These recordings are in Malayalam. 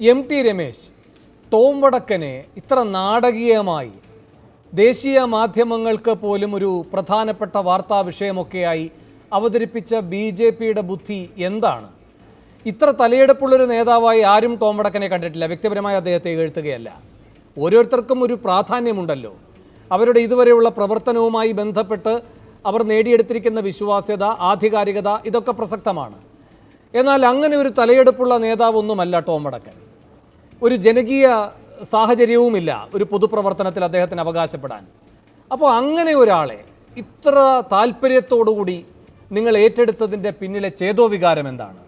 എം ടി രമേശ് ടോം വടക്കനെ ഇത്ര നാടകീയമായി ദേശീയ മാധ്യമങ്ങൾക്ക് പോലും ഒരു പ്രധാനപ്പെട്ട വാർത്താ വിഷയമൊക്കെയായി അവതരിപ്പിച്ച ബി ജെ പിയുടെ ബുദ്ധി എന്താണ്? ഇത്ര തലയെടുപ്പുള്ളൊരു നേതാവായി ആരും ടോം വടക്കനെ കണ്ടിട്ടില്ല. വ്യക്തിപരമായി അദ്ദേഹത്തെ എഴുത്തുകയല്ല. ഓരോരുത്തർക്കും ഒരു പ്രാധാന്യമുണ്ടല്ലോ. അവരുടെ ഇതുവരെയുള്ള പ്രവർത്തനവുമായി ബന്ധപ്പെട്ട് അവർ നേടിയെടുത്തിരിക്കുന്ന വിശ്വാസ്യത ആധികാരികത ഇതൊക്കെ പ്രസക്തമാണ്. എന്നാൽ അങ്ങനെ ഒരു തലയെടുപ്പുള്ള നേതാവൊന്നുമല്ല ടോം വടക്കൻ. ഒരു ജനകീയ സാഹചര്യവുമില്ല ഒരു പൊതുപ്രവർത്തനത്തിൽ അദ്ദേഹത്തിന് അവകാശപ്പെടാൻ. അപ്പോൾ അങ്ങനെ ഒരാളെ ഇത്ര താല്പര്യത്തോടുകൂടി നിങ്ങൾ ഏറ്റെടുത്തതിന്റെ പിന്നിലെ ചേതോവികാരം എന്താണ്?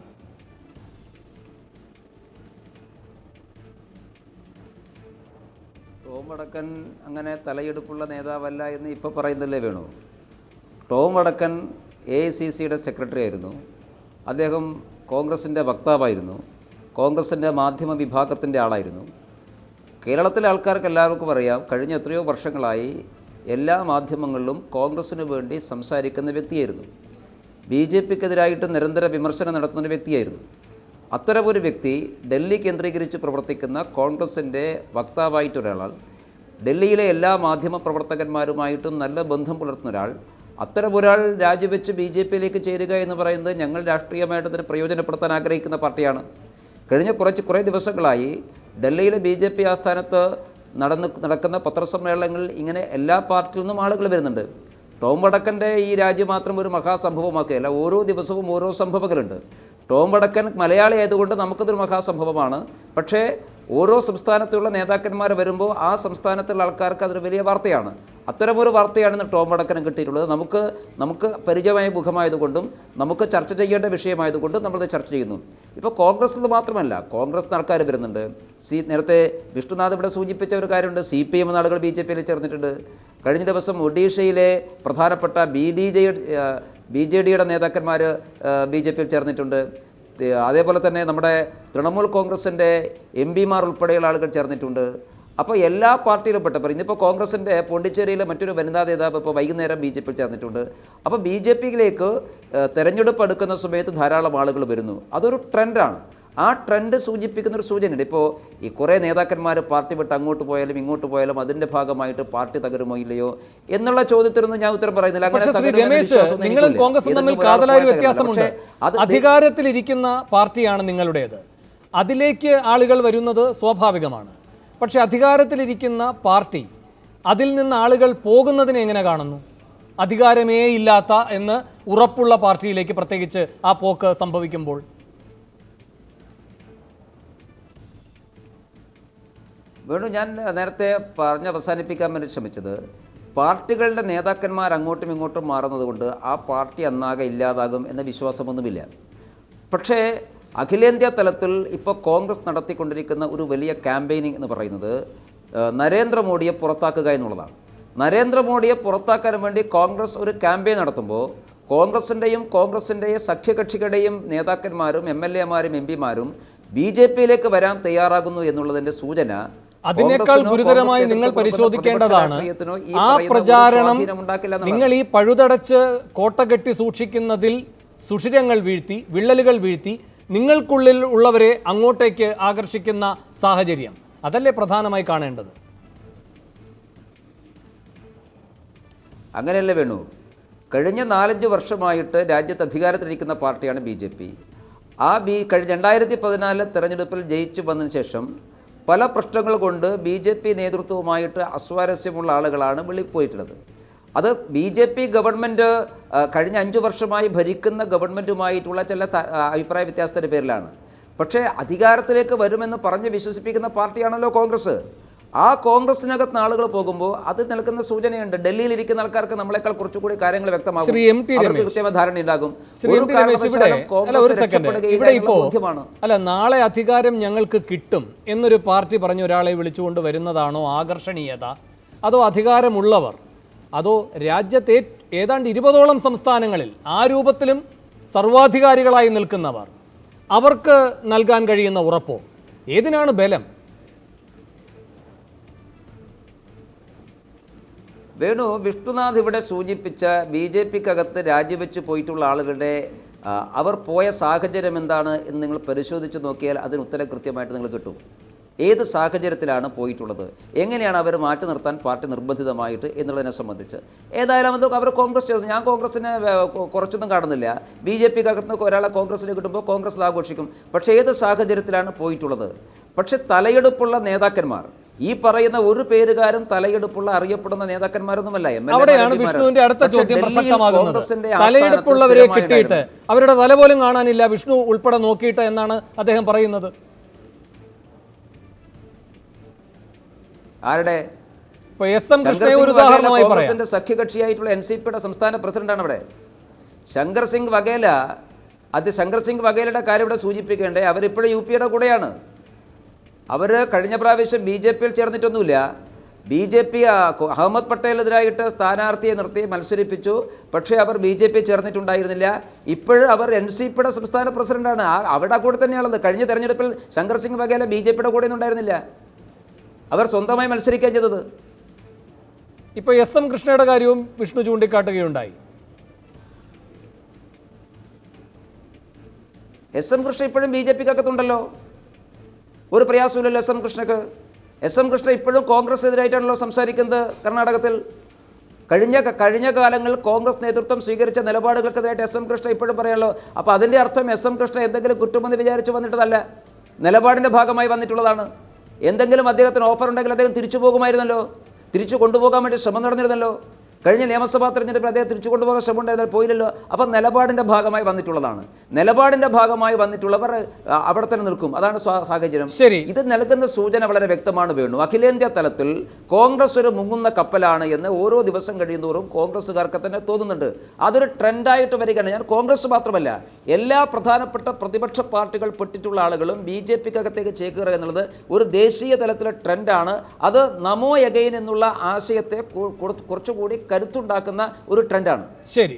ടോം വടക്കൻ അങ്ങനെ തലയെടുപ്പുള്ള നേതാവല്ല എന്ന് ഇപ്പോൾ പറയുന്നില്ലേ Venu? Tom Vadakkan A C സിയുടെ സെക്രട്ടറി ആയിരുന്നു. അദ്ദേഹം കോൺഗ്രസിന്റെ വക്താവായിരുന്നു. കോൺഗ്രസിന്റെ മാധ്യമ വിഭാഗത്തിന്റെ ആളായിരുന്നു. കേരളത്തിലെ ആൾക്കാർക്ക് എല്ലാവർക്കും അറിയാം കഴിഞ്ഞ എത്രയോ വർഷങ്ങളായി എല്ലാ മാധ്യമങ്ങളിലും കോൺഗ്രസ്സിന് വേണ്ടി സംസാരിക്കുന്ന വ്യക്തിയായിരുന്നു. ബി ജെ പിക്കെതിരായിട്ട് നിരന്തര വിമർശനം നടത്തുന്ന വ്യക്തിയായിരുന്നു. അത്തരമൊരു വ്യക്തി ഡൽഹി കേന്ദ്രീകരിച്ച് പ്രവർത്തിക്കുന്ന കോൺഗ്രസിന്റെ വക്താവായിട്ടൊരാൾ ഡൽഹിയിലെ എല്ലാ മാധ്യമ പ്രവർത്തകന്മാരുമായിട്ടും നല്ല ബന്ധം പുലർത്തുന്ന ഒരാൾ അത്തരമൊരാൾ രാജിവെച്ച് ബി ജെ പിയിലേക്ക് ചേരുക എന്ന് പറയുന്നത് ഞങ്ങൾ രാഷ്ട്രീയമായിട്ട് അതിന് പ്രയോജനപ്പെടുത്താൻ ആഗ്രഹിക്കുന്ന പാർട്ടിയാണ്. കഴിഞ്ഞ കുറച്ച് കുറേ ദിവസങ്ങളായി ഡൽഹിയിലെ ബി ജെ പി ആസ്ഥാനത്ത് നടന്ന് നടക്കുന്ന പത്രസമ്മേളനങ്ങളിൽ ഇങ്ങനെ എല്ലാ പാർട്ടിയിൽ നിന്നും ആളുകൾ വരുന്നുണ്ട്. ടോം വടക്കന്റെ ഈ രാജ്യം മാത്രം ഒരു മഹാസംഭവമാക്കുകയല്ല ഓരോ ദിവസവും ഓരോ സംഭവങ്ങളുണ്ട്. ടോം വടക്കൻ മലയാളി ആയതുകൊണ്ട് നമുക്കതൊരു മഹാസംഭവമാണ്. പക്ഷേ ഓരോ സംസ്ഥാനത്തുള്ള നേതാക്കന്മാർ വരുമ്പോൾ ആ സംസ്ഥാനത്തുള്ള ആൾക്കാർക്ക് അതൊരു വലിയ വാർത്തയാണ്. അത്തരമൊരു വാർത്തയാണ് ഇന്ന് ടോം വടക്കനം കിട്ടിയിട്ടുള്ളത്. നമുക്ക് നമുക്ക് പരിചയമായ മുഖമായതുകൊണ്ടും നമുക്ക് ചർച്ച ചെയ്യേണ്ട വിഷയമായതുകൊണ്ടും നമ്മളത് ചർച്ച ചെയ്യുന്നു. ഇപ്പോൾ കോൺഗ്രസ് നിന്ന് മാത്രമല്ല കോൺഗ്രസ് ആൾക്കാർ വരുന്നുണ്ട്. സി നേരത്തെ വിഷ്ണുനാഥ് ഇവിടെ സൂചിപ്പിച്ച ഒരു കാര്യമുണ്ട്. സി പി എം ആളുകൾ ബി ജെ പിയിൽ ചേർന്നിട്ടുണ്ട്. കഴിഞ്ഞ ദിവസം ഒഡീഷയിലെ പ്രധാനപ്പെട്ട B D J B J ഡിയുടെ നേതാക്കന്മാർ ബി ജെ പിയിൽ ചേർന്നിട്ടുണ്ട്. അതേപോലെ തന്നെ നമ്മുടെ തൃണമൂൽ കോൺഗ്രസിന്റെ എം പിമാർ ഉൾപ്പെടെയുള്ള ആളുകൾ ചേർന്നിട്ടുണ്ട്. അപ്പോൾ എല്ലാ പാർട്ടിയിലും പെട്ടപ്പോൾ ഇന്നിപ്പോൾ കോൺഗ്രസിന്റെ പോണ്ടിച്ചേരിയിലെ മറ്റൊരു വനിതാ നേതാവ് ഇപ്പോൾ വൈകുന്നേരം ബി ജെ പിയിൽ ചേർന്നിട്ടുണ്ട്. അപ്പോൾ ബി ജെ പിയിലേക്ക് തെരഞ്ഞെടുപ്പ് എടുക്കുന്ന സമയത്ത് ധാരാളം ആളുകൾ വരുന്നു. അതൊരു ട്രെൻഡാണ്. ആ ട്രെൻഡ് സൂചിപ്പിക്കുന്ന ഒരു സൂചനയുണ്ട്. ഇപ്പോൾ ഈ കുറേ നേതാക്കന്മാർ പാർട്ടി വിട്ട് അങ്ങോട്ട് പോയാലും ഇങ്ങോട്ട് പോയാലും അതിന്റെ ഭാഗമായിട്ട് പാർട്ടി തകരുമോ ഇല്ലയോ എന്നുള്ള ചോദ്യത്തിനൊന്നും ഞാൻ ഉത്തരം പറയുന്നില്ല. പക്ഷേ അധികാരത്തിലിരിക്കുന്ന പാർട്ടിയാണ് നിങ്ങളുടേത്. അതിലേക്ക് ആളുകൾ വരുന്നത് സ്വാഭാവികമാണ്. പക്ഷെ അധികാരത്തിലിരിക്കുന്ന പാർട്ടി അതിൽ നിന്ന് ആളുകൾ പോകുന്നതിനെ എങ്ങനെ കാണുന്നു? അധികാരമേ ഇല്ലാത്ത എന്ന് ഉറപ്പുള്ള പാർട്ടിയിലേക്ക് പ്രത്യേകിച്ച് ആ പോക്ക് സംഭവിക്കുമ്പോൾ? വേണു ഞാൻ നേരത്തെ പറഞ്ഞ് അവസാനിപ്പിക്കാൻ വേണ്ടി ശ്രമിച്ചത് പാർട്ടികളുടെ നേതാക്കന്മാർ അങ്ങോട്ടും ഇങ്ങോട്ടും മാറുന്നത് കൊണ്ട് ആ പാർട്ടി അന്നാകെ ഇല്ലാതാകും എന്ന വിശ്വാസമൊന്നുമില്ല. പക്ഷേ അഖിലേന്ത്യാ തലത്തിൽ ഇപ്പോൾ കോൺഗ്രസ് നടത്തിക്കൊണ്ടിരിക്കുന്ന ഒരു വലിയ ക്യാമ്പയിനിങ് എന്ന് പറയുന്നത് നരേന്ദ്രമോദിയെ പുറത്താക്കുക എന്നുള്ളതാണ്. നരേന്ദ്രമോദിയെ പുറത്താക്കാൻ വേണ്ടി കോൺഗ്രസ് ഒരു ക്യാമ്പയിൻ നടത്തുമ്പോൾ കോൺഗ്രസിന്റെയും കോൺഗ്രസിന്റെയും സഖ്യകക്ഷികളുടെയും നേതാക്കന്മാരും എം എൽ എമാരും എം പിമാരും ബി ജെ പിയിലേക്ക് വരാൻ തയ്യാറാകുന്നു എന്നുള്ളതിന്റെ സൂചന അതിനേക്കാൾ ഗുരുതരമായി നിങ്ങൾ പരിശോധിക്കേണ്ടതാണ് ആ പ്രചാരണം നിങ്ങൾ ഈ പഴുതടച്ച് കോട്ട കെട്ടി സൂക്ഷിക്കുന്നതിൽ സുഷിരങ്ങൾ വീഴ്ത്തി വിള്ളലുകൾ വീഴ്ത്തി നിങ്ങൾക്കുള്ളിൽ ഉള്ളവരെ അങ്ങോട്ടേക്ക് ആകർഷിക്കുന്ന സാഹചര്യം. അതല്ലേ പ്രധാനമായി കാണേണ്ടത്? അങ്ങനെയല്ല വേണു? കഴിഞ്ഞ നാലഞ്ച് വർഷമായിട്ട് രാജ്യത്ത് അധികാരത്തിലിരിക്കുന്ന പാർട്ടിയാണ് ബി ജെ പി. ആ ബി കഴിഞ്ഞ രണ്ടായിരത്തി പതിനാല് തെരഞ്ഞെടുപ്പിൽ ജയിച്ചു വന്നതിന് ശേഷം പല പ്രശ്നങ്ങൾ കൊണ്ട് ബി ജെ പി നേതൃത്വവുമായിട്ട് അസ്വാരസ്യമുള്ള ആളുകളാണ് വെളിപ്പോയിട്ടുള്ളത്. അത് ബി ജെ പി ഗവൺമെന്റ് കഴിഞ്ഞ അഞ്ച് വർഷമായി ഭരിക്കുന്ന ഗവൺമെന്റുമായിട്ടുള്ള ചില അഭിപ്രായ വ്യത്യാസത്തിന്റെ പേരിലാണ്. പക്ഷേ അധികാരത്തിലേക്ക് വരുമെന്ന് പറഞ്ഞ് വിശ്വസിപ്പിക്കുന്ന പാർട്ടിയാണല്ലോ കോൺഗ്രസ്. ആ കോൺഗ്രസിനകത്ത് ആളുകൾ പോകുമ്പോൾ അത് നിൽക്കുന്ന സൂചനയുണ്ട്. ഡൽഹിയിൽ ഇരിക്കുന്ന ആൾക്കാർക്ക് നമ്മളെക്കാൾ കുറച്ചുകൂടി കാര്യങ്ങൾ വ്യക്തമാകും. കൃത്യമായ ധാരണ ഉണ്ടാകും. അല്ല നാളെ അധികാരം ഞങ്ങൾക്ക് കിട്ടും എന്നൊരു പാർട്ടി പറഞ്ഞ ഒരാളെ വിളിച്ചുകൊണ്ട് വരുന്നതാണോ ആകർഷണീയത? അതോ അധികാരമുള്ളവർ? അതോ രാജ്യത്തെ ഏതാണ്ട് ഇരുപതോളം സംസ്ഥാനങ്ങളിൽ ആ രൂപത്തിലും സർവാധികാരികളായി നിൽക്കുന്നവർ അവർക്ക് നൽകാൻ കഴിയുന്ന ഉറപ്പോ? ഏതിനാണ് ബലം? വേണു വിഷ്ണുനാഥ് ഇവിടെ സൂചിപ്പിച്ച ബി ജെ പിക്കകത്ത് രാജിവെച്ച് പോയിട്ടുള്ള ആളുകളുടെ അവർ പോയ സാഹചര്യം എന്താണ് എന്ന് നിങ്ങൾ പരിശോധിച്ച് നോക്കിയാൽ അതിന് ഉത്തരം കൃത്യമായിട്ട് നിങ്ങൾ കിട്ടും. ഏത് സാഹചര്യത്തിലാണ് പോയിട്ടുള്ളത്? എങ്ങനെയാണ് അവർ മാറ്റി നിർത്താൻ പാർട്ടി നിർബന്ധിതമായിട്ട് എന്നുള്ളതിനെ സംബന്ധിച്ച്? ഏതായാലും അത് അവർ കോൺഗ്രസ് ചേർന്നു. ഞാൻ കോൺഗ്രസിനെ കുറച്ചൊന്നും കാണുന്നില്ല. ബി ജെ പി പിക്കകത്ത് ഒരാളെ കോൺഗ്രസ്സിന് കിട്ടുമ്പോൾ കോൺഗ്രസ് ആഘോഷിക്കും. പക്ഷേ ഏത് സാഹചര്യത്തിലാണ് പോയിട്ടുള്ളത്? പക്ഷേ തലയെടുപ്പുള്ള നേതാക്കന്മാർ ഈ പറയുന്ന ഒരു പേരുകാരും തലയെടുപ്പുള്ള അറിയപ്പെടുന്ന നേതാക്കന്മാരൊന്നുമല്ല അവിടെയാണ് വിഷ്ണുവിന്റെ അടുത്ത ചോദ്യം പ്രസക്തമാകുന്നത്. തലയെടുപ്പുള്ളവരെ കിട്ടിയിട്ട് അവരുടെ തല പോലും കാണാനില്ല വിഷ്ണു ഉൾപ്പെടെ നോക്കിയിട്ട് എന്നാണ് അദ്ദേഹം പറയുന്നത്. പറയാം. കോൺഗ്രസിന്റെ സഖ്യകക്ഷിയായിട്ടുള്ള എൻ സി പിയുടെ സംസ്ഥാന പ്രസിഡന്റാണ് അവിടെ. ശങ്കർ സിംഗ് വഗേല അത് ശങ്കർ സിംഗ് വഗേലയുടെ കാര്യം ഇവിടെ സൂചിപ്പിക്കേണ്ടേ അവരിപ്പോഴും യു പിയുടെ കൂടെയാണ്. അവർ കഴിഞ്ഞ പ്രാവശ്യം ബി ജെ പിയിൽ ചേർന്നിട്ടൊന്നുമില്ല. ബി ജെ പി അഹമ്മദ് പട്ടേലെതിരായിട്ട് സ്ഥാനാർത്ഥിയെ നിർത്തി മത്സരിപ്പിച്ചു. പക്ഷേ അവർ ബി ജെ പി ചേർന്നിട്ടുണ്ടായിരുന്നില്ല. ഇപ്പോഴും അവർ എൻ സി പിയുടെ സംസ്ഥാന പ്രസിഡന്റാണ്. അവിടെ കൂടെ തന്നെയാണത് കഴിഞ്ഞ തെരഞ്ഞെടുപ്പിൽ ശങ്കർ സിംഗ് വഗേല ബി ജെ പിയുടെ കൂടെ ഒന്നും ഉണ്ടായിരുന്നില്ല. അവർ സ്വന്തമായി മത്സരിക്കാൻ ചെയ്തത്. ഇപ്പൊ എസ് എം കൃഷ്ണയുടെ കാര്യവും വിഷ്ണു ചൂണ്ടിക്കാട്ടുകയുണ്ടായി. എസ് എം കൃഷ്ണ ഇപ്പോഴും ബി ജെ പിക്കകത്തുണ്ടല്ലോ. ഒരു പ്രയാസമില്ലല്ലോ എസ് എം കൃഷ്ണക്ക്. എസ് എം കൃഷ്ണ ഇപ്പോഴും കോൺഗ്രസ് എതിരായിട്ടാണല്ലോ സംസാരിക്കുന്നത് കർണാടകത്തിൽ. കഴിഞ്ഞ കഴിഞ്ഞ കാലങ്ങളിൽ കോൺഗ്രസ് നേതൃത്വം സ്വീകരിച്ച നിലപാടുകൾക്കെതിരായിട്ട് എസ് എം കൃഷ്ണ ഇപ്പോഴും പറയാമല്ലോ അപ്പോൾ അതിന്റെ അർത്ഥം എസ് എം കൃഷ്ണ എന്തെങ്കിലും കുറ്റമെന്ന് വിചാരിച്ചു വന്നിട്ടതല്ല. നിലപാടിന്റെ ഭാഗമായി വന്നിട്ടുള്ളതാണ്. എന്തെങ്കിലും അദ്ദേഹത്തിന് ഓഫർ ഉണ്ടെങ്കിൽ അദ്ദേഹം തിരിച്ചു പോകുമായിരുന്നല്ലോ. തിരിച്ചു കൊണ്ടുപോകാൻ വേണ്ടി ശ്രമം നടന്നിരുന്നല്ലോ. കഴിഞ്ഞ നിയമസഭാ തെരഞ്ഞെടുപ്പിൽ അദ്ദേഹം തിരിച്ചു കൊണ്ടുപോകാൻ പോയില്ലല്ലോ. അപ്പം നിലപാടിന്റെ ഭാഗമായി വന്നിട്ടുള്ളതാണ്. നിലപാടിന്റെ ഭാഗമായി വന്നിട്ടുള്ളവർ അവിടെ തന്നെ നിൽക്കും. അതാണ് സാഹചര്യം. ശരി. ഇത് നൽകുന്ന സൂചന വളരെ വ്യക്തമാണ് വേണു. അഖിലേന്ത്യാ തലത്തിൽ കോൺഗ്രസ് ഒരു മുങ്ങുന്ന കപ്പലാണ് എന്ന് ഓരോ ദിവസം കഴിയുന്തോറും കോൺഗ്രസ്സുകാർക്ക് തന്നെ തോന്നുന്നുണ്ട്. അതൊരു ട്രെൻഡായിട്ട് വരികയാണ്. ഞാൻ കോൺഗ്രസ് മാത്രമല്ല എല്ലാ പ്രധാനപ്പെട്ട പ്രതിപക്ഷ പാർട്ടികൾ പെട്ടിട്ടുള്ള ആളുകളും ബി ജെ പിക്കകത്തേക്ക് ചേക്കുക എന്നുള്ളത് ഒരു ദേശീയ തലത്തിലെ ട്രെൻഡാണ്. അത് നമോ എഗൈൻ എന്നുള്ള ആശയത്തെ കുറച്ചുകൂടി കരുത്തുണ്ടാക്കുന്ന ഒരു ട്രെൻഡാണ്. ശരി.